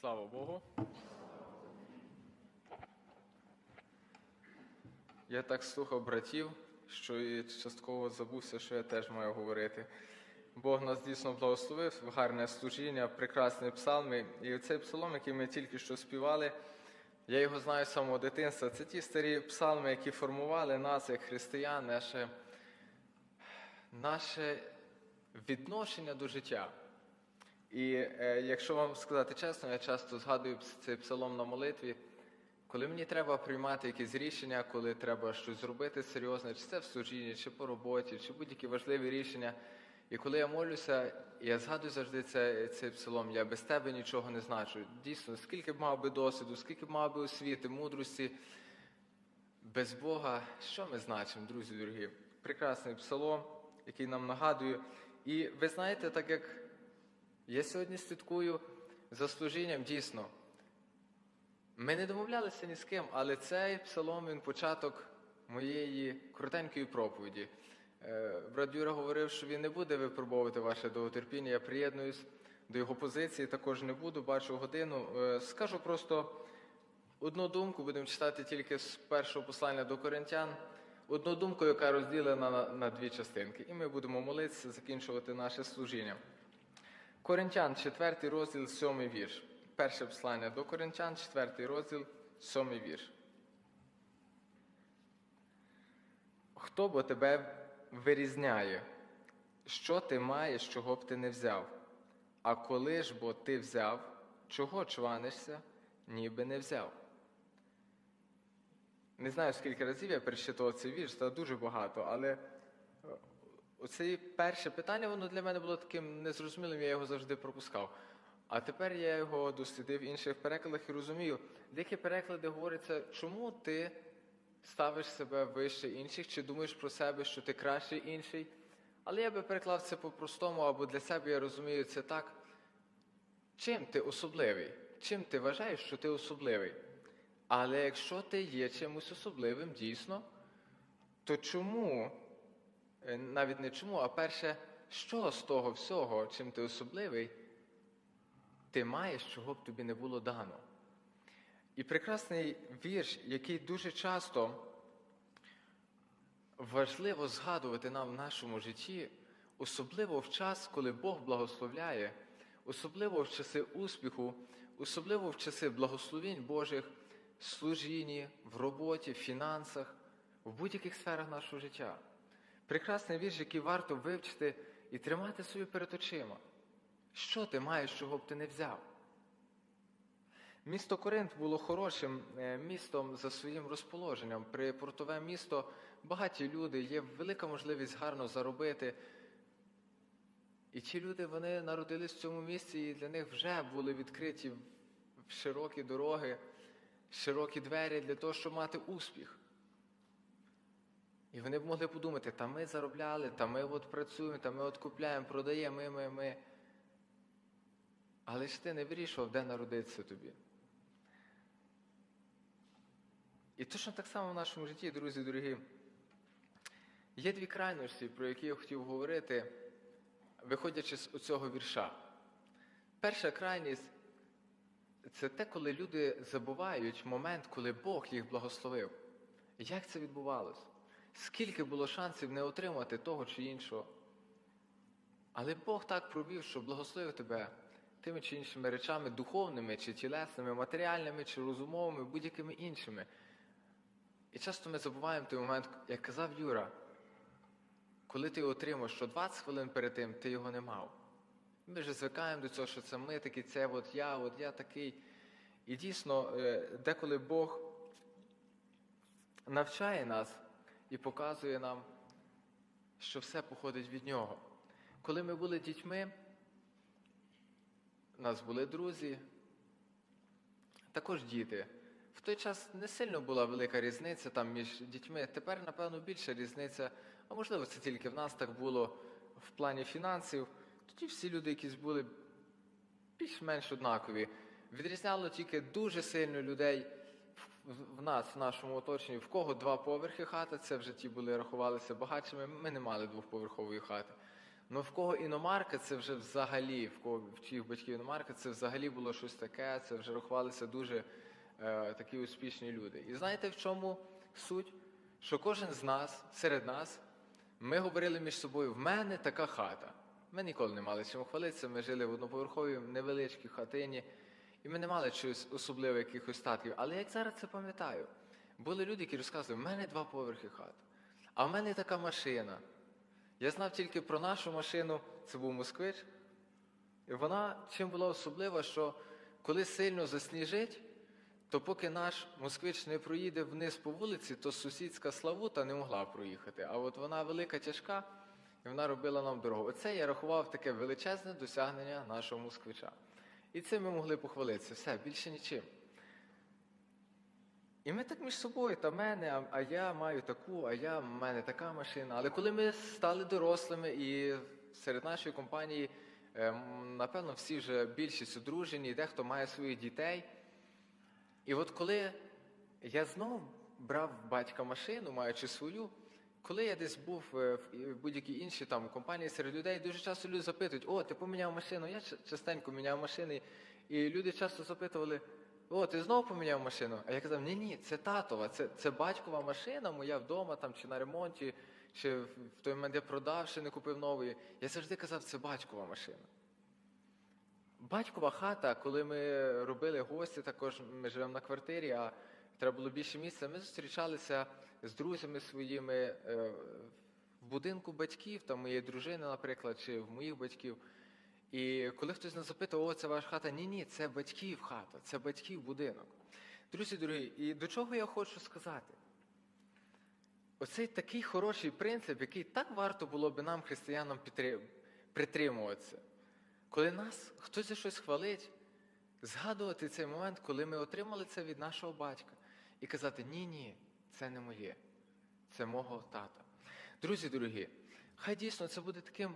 Слава Богу. Я так слухав братів, що і частково забувся, що я теж маю говорити. Бог нас дійсно благословив, гарне служіння, прекрасні псалми. І цей псалом, який ми тільки що співали, я його знаю з самого дитинства. Це ті старі псалми, які формували нас, як християн, наше, наше відношення до життя. І е, якщо вам сказати чесно, я часто згадую цей псалом на молитві, коли мені треба приймати якісь рішення, коли треба щось зробити серйозне, чи це в служінні, чи по роботі, чи будь-які важливі рішення. І коли я молюся, я згадую завжди цей, цей псалом, я без тебе нічого не значу. Дійсно, скільки б мав би досвіду, скільки б мав би освіти, мудрості, без Бога, що ми значимо, друзі дорогі? Прекрасний псалом, який нам нагадує. І ви знаєте, так як я сьогодні слідкую за служінням дійсно. Ми не домовлялися ні з ким, але цей псалом він початок моєї коротенької проповіді. Е, Брат Юра говорив, що він не буде випробовувати ваше довготерпіння. Я приєднуюсь до його позиції, також не буду, бачу годину. Е, Скажу просто одну думку, будемо читати тільки з першого послання до коринтян. Одну думку, яка розділена на, на дві частинки. І ми будемо молитися, закінчувати наше служіння. Коринтян, 4 розділ, 7 вірш. Перше послання до Коринтян, 4 розділ, 7 вірш. Хто бо тебе вирізняє? Що ти маєш, чого б ти не взяв? А коли ж бо ти взяв, чого чванишся, ніби не взяв? Не знаю, скільки разів я перечитував цей вірш, це дуже багато, але оце перше питання, воно для мене було таким незрозумілим, я його завжди пропускав. А тепер я його дослідив в інших перекладах і розумію, деякі переклади говоряться, чому ти ставиш себе вище інших, чи думаєш про себе, що ти кращий інший. Але я би переклав це по-простому, або для себе я розумію це так. Чим ти особливий? Чим ти вважаєш, що ти особливий? Але якщо ти є чимось особливим, дійсно, то чому, навіть не чому, а перше, що з того всього, чим ти особливий, ти маєш, чого б тобі не було дано? І прекрасний вірш, який дуже часто важливо згадувати нам в нашому житті, особливо в час, коли Бог благословляє, особливо в часи успіху, особливо в часи благословінь Божих, в служінні, в роботі, в фінансах, в будь-яких сферах нашого життя. Прекрасний вірш, який варто вивчити і тримати собі перед очима. Що ти маєш, чого б ти не взяв? Місто Коринт було хорошим е, містом за своїм розположенням. Припортове місто багаті люди, є велика можливість гарно заробити. І ті люди вони народились в цьому місці, і для них вже були відкриті широкі дороги, широкі двері для того, щоб мати успіх. І вони б могли подумати, та ми заробляли, та ми от працюємо, та ми от купляємо, продаємо, ми, ми, ми. Але ж ти не вирішував, де народитися тобі. І точно так само в нашому житті, друзі дорогі, є дві крайності, про які я хотів говорити, виходячи з цього вірша. Перша крайність це те, коли люди забувають момент, коли Бог їх благословив. Як це відбувалося? Скільки було шансів не отримати того чи іншого? Але Бог так провів, що благословив тебе тими чи іншими речами, духовними, чи тілесними, матеріальними, чи розумовими, будь-якими іншими. І часто ми забуваємо той момент, як казав Юра, коли ти отримав, що 20 хвилин перед тим ти його не мав. Ми вже звикаємо до цього, що це ми такі, це от я, от я такий. І дійсно, е, деколи Бог навчає нас і показує нам, що все походить від нього. Коли ми були дітьми, у нас були друзі, також діти. В той час не сильно була велика різниця там між дітьми. Тепер, напевно, більша різниця, а можливо, це тільки в нас так було в плані фінансів. Тоді всі люди, якісь були більш-менш однакові. Відрізняло тільки дуже сильно людей в- в нас, в нашому оточенні, в кого два поверхи хати, це вже ті були, рахувалися багатшими. Ми не мали двохповерхової хати. Ну в кого іномарка, це вже взагалі, в кого в чиїх батьків іномарка, це взагалі було щось таке, це вже рахувалися дуже е, такі успішні люди. І знаєте, в чому суть? Що кожен з нас, серед нас, ми говорили між собою: в мене така хата. Ми ніколи не мали чим хвалитися. Ми жили в одноповерховій невеличкій хатині, і ми не мали чогось особливо якихось статків. Але як зараз це пам'ятаю, були люди, які розказували, в мене два поверхи хат, а в мене така машина. Я знав тільки про нашу машину, це був москвич. І вона чим була особлива, що коли сильно засніжить, то поки наш москвич не проїде вниз по вулиці, то сусідська Славута не могла проїхати. А от вона велика, тяжка, і вона робила нам дорогу. Оце я рахував таке величезне досягнення нашого москвича. І цим ми могли похвалитися. Все, більше нічим. І ми так між собою, та мене, а, я маю таку, а я в мене така машина. Але коли ми стали дорослими і серед нашої компанії, ем, напевно, всі вже більшість одружені, дехто має своїх дітей. І от коли я знов брав батька машину, маючи свою, коли я десь був е, в будь-якій іншій там компанії серед людей, дуже часто люди запитують: о, ти поміняв машину, я частенько міняв машини. І люди часто запитували: о, ти знову поміняв машину? А я казав, ні, ні, це татова, це, це батькова машина, моя вдома там чи на ремонті, чи в той момент я продав, ще не купив нової. Я завжди казав, це батькова машина. Батькова хата, коли ми робили гості, також ми живемо на квартирі, а треба було більше місця. Ми зустрічалися з друзями своїми е, в будинку батьків, там моєї дружини, наприклад, чи в моїх батьків. І коли хтось нас запитав, о, це ваша хата, ні, ні, це батьків хата, це батьків будинок. Друзі дорогі, і до чого я хочу сказати? Оцей такий хороший принцип, який так варто було би нам, християнам, притримуватися. Коли нас хтось за щось хвалить, згадувати цей момент, коли ми отримали це від нашого батька, і казати: ні, ні, це не моє, це мого тата. Друзі дорогі, хай дійсно це буде таким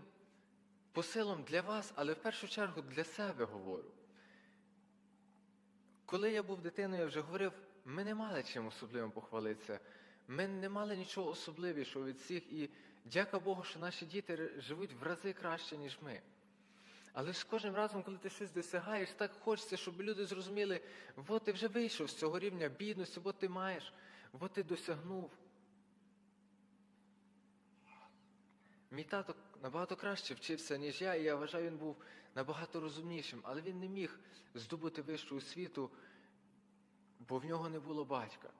посилом для вас, але в першу чергу для себе говорю. Коли я був дитиною, я вже говорив, ми не мали чим особливим похвалитися. Ми не мали нічого особливішого від всіх, і дяка Богу, що наші діти живуть в рази краще, ніж ми. Але з кожним разом, коли ти щось досягаєш, так хочеться, щоб люди зрозуміли, от ти вже вийшов з цього рівня бідності, от ти маєш, от ти досягнув. Мій тато набагато краще вчився, ніж я, і я вважаю, він був набагато розумнішим, але він не міг здобути вищу освіту, бо в нього не було батька.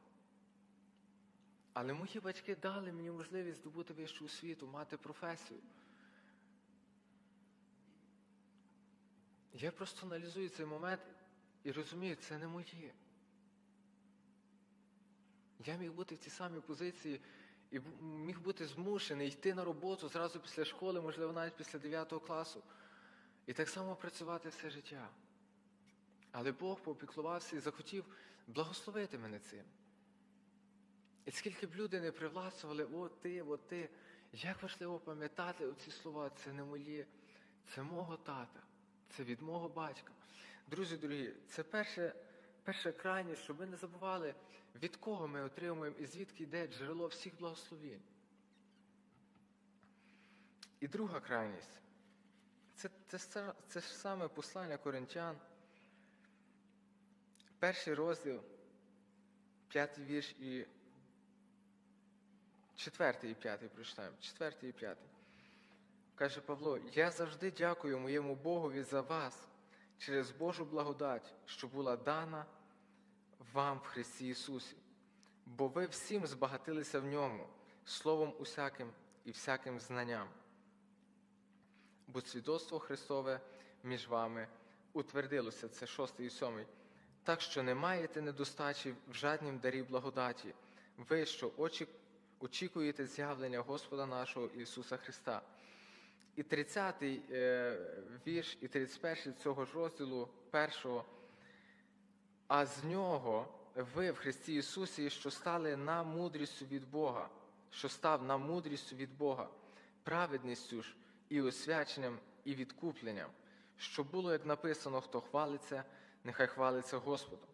Але мої батьки дали мені можливість здобути вищу освіту, мати професію. Я просто аналізую цей момент і розумію, це не моє. Я міг бути в цій самій позиції і міг бути змушений йти на роботу зразу після школи, можливо, навіть після 9 класу, і так само працювати все життя. Але Бог попіклувався і захотів благословити мене цим. І скільки б люди не привласнювали, о ти, о ти, як важливо пам'ятати оці слова, це не моє, це мого тата, це від мого батька. Друзі дорогі, це перше, перша крайність, щоб ми не забували, від кого ми отримуємо і звідки йде джерело всіх благословень. І друга крайність це, це, це, це ж саме послання коринтян, перший розділ, п'ятий вірш і четвертий і п'ятий прочитаємо. Четвертий і п'ятий. Каже Павло, я завжди дякую моєму Богові за вас через Божу благодать, що була дана вам в Христі Ісусі, бо ви всім збагатилися в ньому, словом усяким і всяким знанням. Бо свідоцтво Христове між вами утвердилося, це шостий і сьомий. Так що не маєте недостачі в жаднім дарі благодаті, ви, що очі, очікуєте з'явлення Господа нашого Ісуса Христа. І 30-й е, вірш, і 31-й цього ж розділу першого. А з нього ви в Христі Ісусі, що стали нам мудрістю від Бога, що став нам мудрістю від Бога, праведністю ж і освяченням, і відкупленням, що було, як написано, хто хвалиться, нехай хвалиться Господом.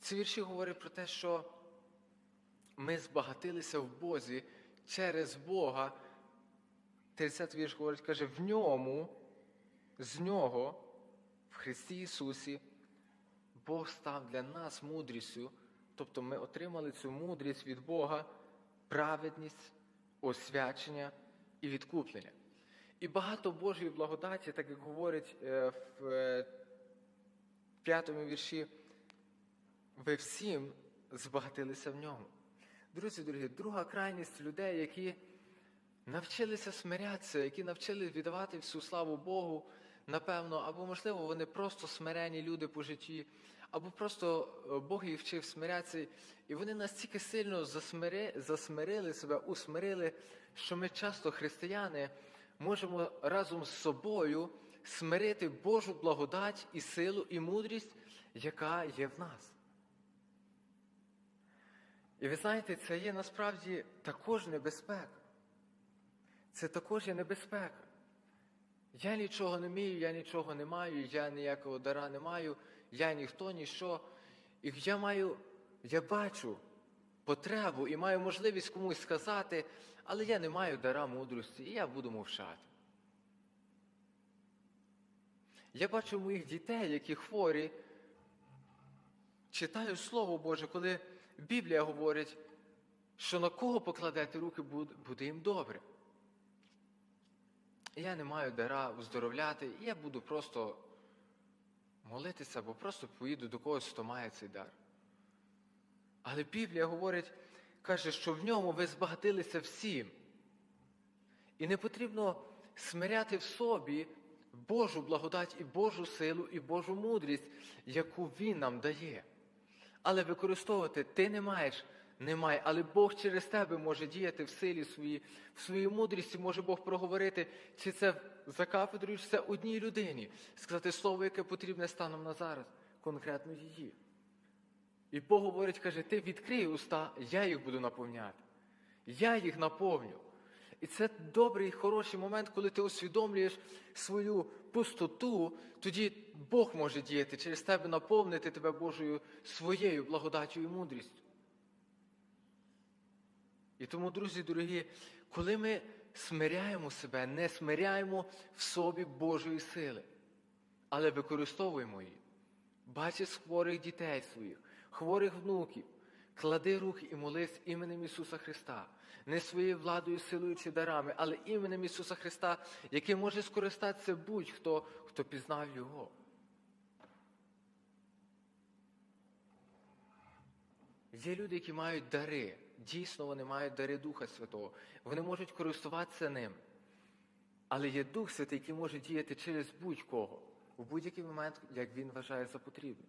Ці вірші говорять про те, що ми збагатилися в Бозі через Бога 30 вірш говорить, каже, в ньому, з нього, в Христі Ісусі, Бог став для нас мудрістю, тобто ми отримали цю мудрість від Бога, праведність, освячення і відкуплення. І багато Божої благодаті, так як говорить е, в е, п'ятому вірші, ви всім збагатилися в ньому. Друзі, дорогі, друга крайність людей, які навчилися смирятися, які навчилися віддавати всю славу Богу, напевно, або, можливо, вони просто смирені люди по житті, або просто е, Бог їх вчив смирятися, і вони настільки сильно засмири, засмирили себе, усмирили, що ми часто, християни, можемо разом з собою смирити Божу благодать і силу, і мудрість, яка є в нас. І ви знаєте, це є насправді також небезпека. Це також є небезпека. Я нічого не вмію, я нічого не маю, я ніякого дара не маю, я ніхто, ніщо. І я маю, я бачу потребу і маю можливість комусь сказати, але я не маю дара мудрості, і я буду мовчати. Я бачу моїх дітей, які хворі, читаю Слово Боже, коли Біблія говорить, що на кого покладете руки, буде, їм добре. Я не маю дара оздоровляти, і я буду просто молитися, або просто поїду до когось, хто має цей дар. Але Біблія говорить, каже, що в ньому ви збагатилися всім. І не потрібно смиряти в собі Божу благодать і Божу силу, і Божу мудрість, яку Він нам дає. Але використовувати ти не маєш, немає. Але Бог через тебе може діяти в силі своїй, в своїй мудрісті може Бог проговорити, чи це за кафедрою, чи це одній людині, сказати слово, яке потрібне станом на зараз, конкретно її. І Бог говорить, каже, ти відкрий уста, я їх буду наповняти. Я їх наповню. І це добрий, хороший момент, коли ти усвідомлюєш свою пустоту, тоді Бог може діяти через тебе, наповнити тебе Божою своєю благодаттю і мудрістю. І тому, друзі дорогі, коли ми смиряємо себе, не смиряємо в собі Божої сили, але використовуємо її. Бачиш хворих дітей своїх, хворих внуків, клади руки і молись іменем Ісуса Христа, не своєю владою, силою чи дарами, але іменем Ісуса Христа, який може скористатися будь-хто, хто пізнав Його. Є люди, які мають дари. Дійсно, вони мають дари Духа Святого. Вони можуть користуватися ним. Але є Дух Святий, який може діяти через будь-кого в будь-який момент, як він вважає за потрібне.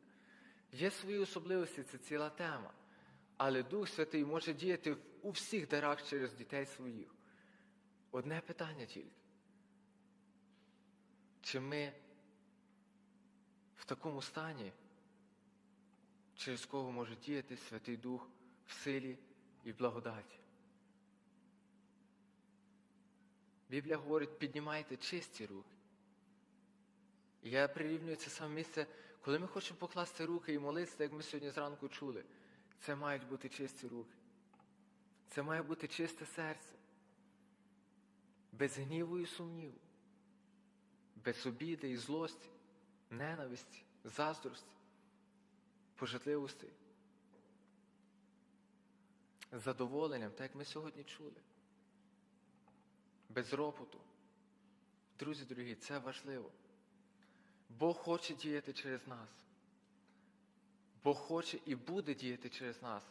Є свої особливості, це ціла тема. Але Дух Святий може діяти у всіх дарах через дітей своїх. Одне питання тільки. Чи ми в такому стані, через кого може діяти Святий Дух в силі і благодаті? Біблія говорить, піднімайте чисті руки. Я прирівнюю це саме місце, коли ми хочемо покласти руки і молитися, як ми сьогодні зранку чули. Це мають бути чисті руки. Це має бути чисте серце. Без гніву і сумніву, без обіди і злості, ненависті, заздрості, пожитливості. Задоволенням, так як ми сьогодні чули. Без ропоту. Друзі дорогі, це важливо. Бог хоче діяти через нас. Бог хоче і буде діяти через нас,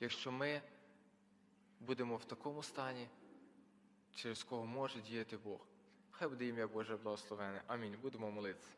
якщо ми будемо в такому стані, через кого може діяти Бог. Хай буде ім'я Боже благословене. Амінь. Будемо молитися.